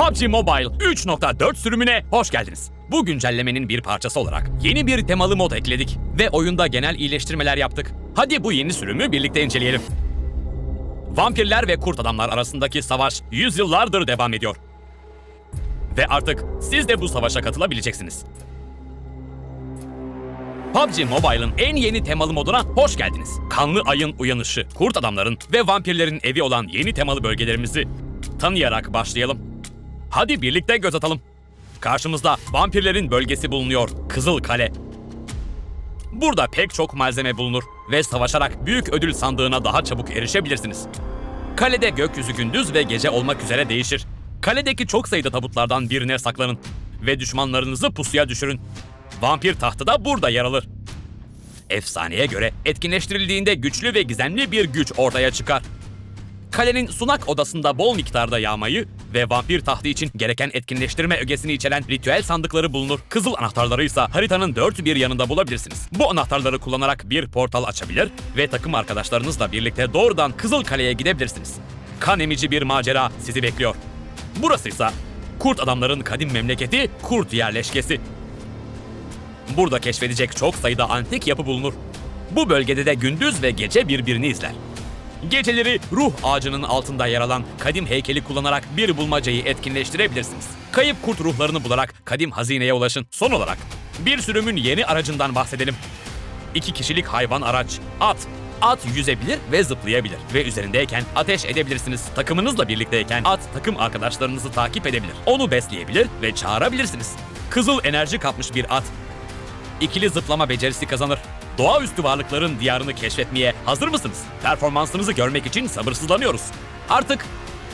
PUBG Mobile 3.4 sürümüne hoş geldiniz. Bu güncellemenin bir parçası olarak yeni bir temalı mod ekledik ve oyunda genel iyileştirmeler yaptık. Hadi bu yeni sürümü birlikte inceleyelim. Vampirler ve kurt adamlar arasındaki savaş yüzyıllardır devam ediyor. Ve artık siz de bu savaşa katılabileceksiniz. PUBG Mobile'ın en yeni temalı moduna hoş geldiniz. Kanlı ayın uyanışı, kurt adamların ve vampirlerin evi olan yeni temalı bölgelerimizi tanıyarak başlayalım. Hadi birlikte göz atalım. Karşımızda vampirlerin bölgesi bulunuyor, Kızıl Kale. Burada pek çok malzeme bulunur ve savaşarak büyük ödül sandığına daha çabuk erişebilirsiniz. Kalede gökyüzü gündüz ve gece olmak üzere değişir. Kaledeki çok sayıda tabutlardan birine saklanın ve düşmanlarınızı pusuya düşürün. Vampir tahtı da burada yer alır. Efsaneye göre etkinleştirildiğinde güçlü ve gizemli bir güç ortaya çıkar. Kalenin sunak odasında bol miktarda yağmayı ve vampir tahtı için gereken etkinleştirme ögesini içeren ritüel sandıkları bulunur. Kızıl anahtarları ise haritanın dört bir yanında bulabilirsiniz. Bu anahtarları kullanarak bir portal açabilir ve takım arkadaşlarınızla birlikte doğrudan Kızıl Kale'ye gidebilirsiniz. Kan emici bir macera sizi bekliyor. Burası ise kurt adamların kadim memleketi Kurt yerleşkesi. Burada keşfedecek çok sayıda antik yapı bulunur. Bu bölgede de gündüz ve gece birbirini izler. Geceleri ruh ağacının altında yer alan kadim heykeli kullanarak bir bulmacayı etkinleştirebilirsiniz. Kayıp kurt ruhlarını bularak kadim hazineye ulaşın. Son olarak bir sürümün yeni aracından bahsedelim. İki kişilik hayvan araç, at. At yüzebilir ve zıplayabilir ve üzerindeyken ateş edebilirsiniz. Takımınızla birlikteyken at takım arkadaşlarınızı takip edebilir. Onu besleyebilir ve çağırabilirsiniz. Kızıl enerji kapmış bir at ikili zıplama becerisi kazanır. Doğaüstü varlıkların diyarını keşfetmeye hazır mısınız? Performansınızı görmek için sabırsızlanıyoruz. Artık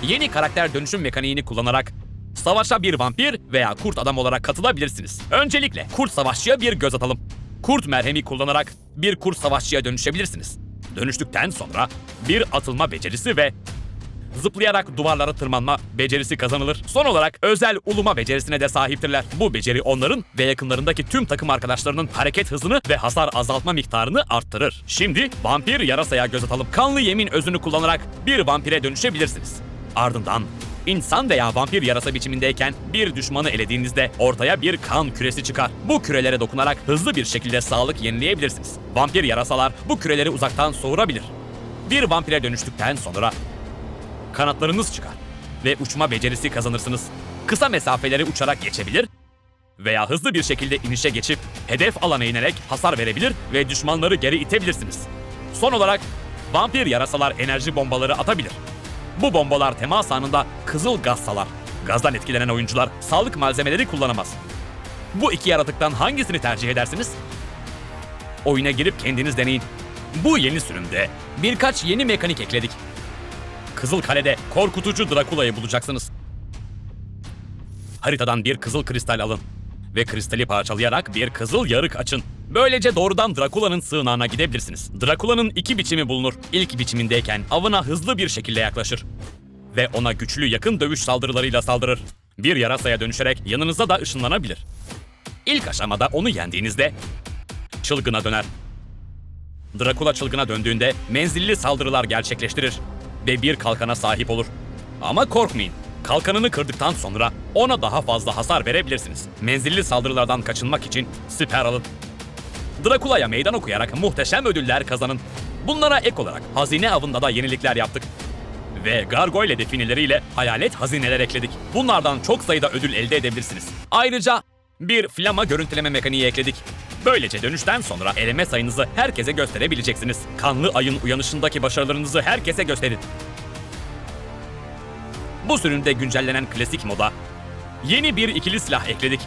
yeni karakter dönüşüm mekaniğini kullanarak savaşa bir vampir veya kurt adam olarak katılabilirsiniz. Öncelikle kurt savaşçıya bir göz atalım. Kurt merhemi kullanarak bir kurt savaşçıya dönüşebilirsiniz. Dönüştükten sonra bir atılma becerisi ve zıplayarak duvarlara tırmanma becerisi kazanılır. Son olarak özel uluma becerisine de sahiptirler. Bu beceri onların ve yakınlarındaki tüm takım arkadaşlarının hareket hızını ve hasar azaltma miktarını arttırır. Şimdi vampir yarasaya göz atalım. Kanlı yemin özünü kullanarak bir vampire dönüşebilirsiniz. Ardından İnsan veya vampir yarasa biçimindeyken bir düşmanı elediğinizde ortaya bir kan küresi çıkar. Bu kürelere dokunarak hızlı bir şekilde sağlık yenileyebilirsiniz. Vampir yarasalar bu küreleri uzaktan soğurabilir. Bir vampire dönüştükten sonra kanatlarınız çıkar ve uçma becerisi kazanırsınız. Kısa mesafeleri uçarak geçebilir veya hızlı bir şekilde inişe geçip hedef alana inerek hasar verebilir ve düşmanları geri itebilirsiniz. Son olarak vampir yarasalar enerji bombaları atabilir. Bu bombalar temas anında kızıl gaz salar. Gazdan etkilenen oyuncular sağlık malzemeleri kullanamaz. Bu iki yaratıktan hangisini tercih edersiniz? Oyuna girip kendiniz deneyin. Bu yeni sürümde birkaç yeni mekanik ekledik. Kızıl Kale'de korkutucu Drakula'yı bulacaksınız. Haritadan bir kızıl kristal alın ve kristali parçalayarak bir kızıl yarık açın. Böylece doğrudan Drakula'nın sığınağına gidebilirsiniz. Drakula'nın iki biçimi bulunur. İlk biçimindeyken avına hızlı bir şekilde yaklaşır ve ona güçlü yakın dövüş saldırılarıyla saldırır. Bir yarasaya dönüşerek yanınıza da ışınlanabilir. İlk aşamada onu yendiğinizde çılgına döner. Drakula çılgına döndüğünde menzilli saldırılar gerçekleştirir ve bir kalkana sahip olur. Ama korkmayın. Kalkanını kırdıktan sonra ona daha fazla hasar verebilirsiniz. Menzilli saldırılardan kaçınmak için siper alın. Drakula'ya meydan okuyarak muhteşem ödüller kazanın. Bunlara ek olarak hazine avında da yenilikler yaptık. Ve gargoyle defineleriyle hayalet hazineler ekledik. Bunlardan çok sayıda ödül elde edebilirsiniz. Ayrıca bir flama görüntüleme mekaniği ekledik. Böylece dönüşten sonra eleme sayınızı herkese gösterebileceksiniz. Kanlı ayın uyanışındaki başarılarınızı herkese gösterin. Bu sürümde güncellenen klasik moda yeni bir ikili silah ekledik.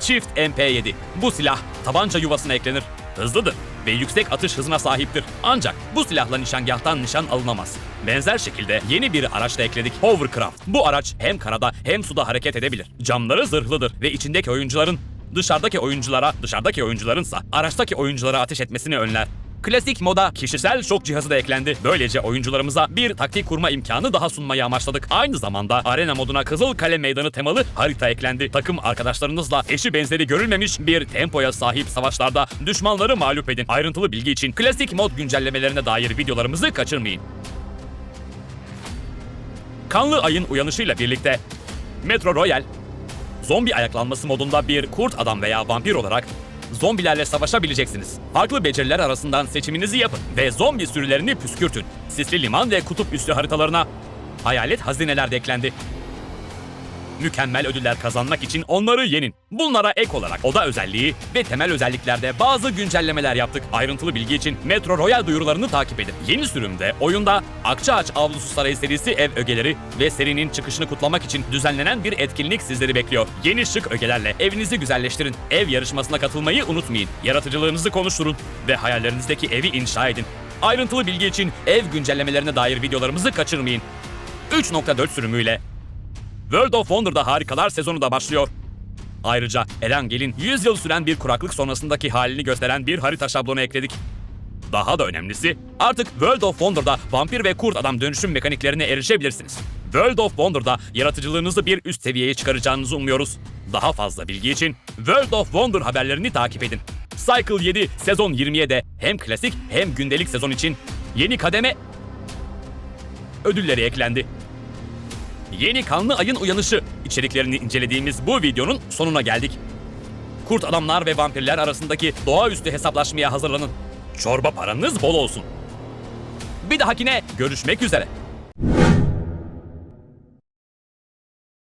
Çift MP7. Bu silah tabanca yuvasına eklenir. Hızlıdır ve yüksek atış hızına sahiptir. Ancak bu silahla nişangahtan nişan alınamaz. Benzer şekilde yeni bir araç da ekledik. Hovercraft. Bu araç hem karada hem suda hareket edebilir. Camları zırhlıdır ve içindeki oyuncuların dışarıdaki oyunculara, dışarıdaki oyuncularınsa araçtaki oyunculara ateş etmesini önler. Klasik moda kişisel şok cihazı da eklendi. Böylece oyuncularımıza bir taktik kurma imkanı daha sunmayı amaçladık. Aynı zamanda arena moduna Kızıl Kale Meydanı temalı harita eklendi. Takım arkadaşlarınızla eşi benzeri görülmemiş bir tempoya sahip savaşlarda düşmanları mağlup edin. Ayrıntılı bilgi için klasik mod güncellemelerine dair videolarımızı kaçırmayın. Kanlı ayın uyanışıyla birlikte Metro Royal, zombi ayaklanması modunda bir kurt adam veya vampir olarak zombilerle savaşabileceksiniz. Farklı beceriler arasından seçiminizi yapın ve zombi sürülerini püskürtün. Sisli liman ve kutup üstü haritalarına hayalet hazineler de eklendi. Mükemmel ödüller kazanmak için onları yenin. Bunlara ek olarak oda özelliği ve temel özelliklerde bazı güncellemeler yaptık. Ayrıntılı bilgi için Metro Royal duyurularını takip edin. Yeni sürümde oyunda Akçaağaç Avlusu Sarayı serisi ev ögeleri ve serinin çıkışını kutlamak için düzenlenen bir etkinlik sizleri bekliyor. Yeni şık ögelerle evinizi güzelleştirin. Ev yarışmasına katılmayı unutmayın. Yaratıcılığınızı konuşturun ve hayallerinizdeki evi inşa edin. Ayrıntılı bilgi için ev güncellemelerine dair videolarımızı kaçırmayın. 3.4 sürümüyle World of Wonder'da harikalar sezonu da başlıyor. Ayrıca Erangel'in 100 yıl süren bir kuraklık sonrasındaki halini gösteren bir harita şablonu ekledik. Daha da önemlisi, artık World of Wonder'da vampir ve kurt adam dönüşüm mekaniklerine erişebilirsiniz. World of Wonder'da yaratıcılığınızı bir üst seviyeye çıkaracağınızı umuyoruz. Daha fazla bilgi için World of Wonder haberlerini takip edin. Cycle 7 sezon 20'ye de hem klasik hem gündelik sezon için yeni kademe ödülleri eklendi. Yeni kanlı ayın uyanışı içeriklerini incelediğimiz bu videonun sonuna geldik. Kurt adamlar ve vampirler arasındaki doğaüstü hesaplaşmaya hazırlanın. Çorba paranız bol olsun. Bir dahakine görüşmek üzere.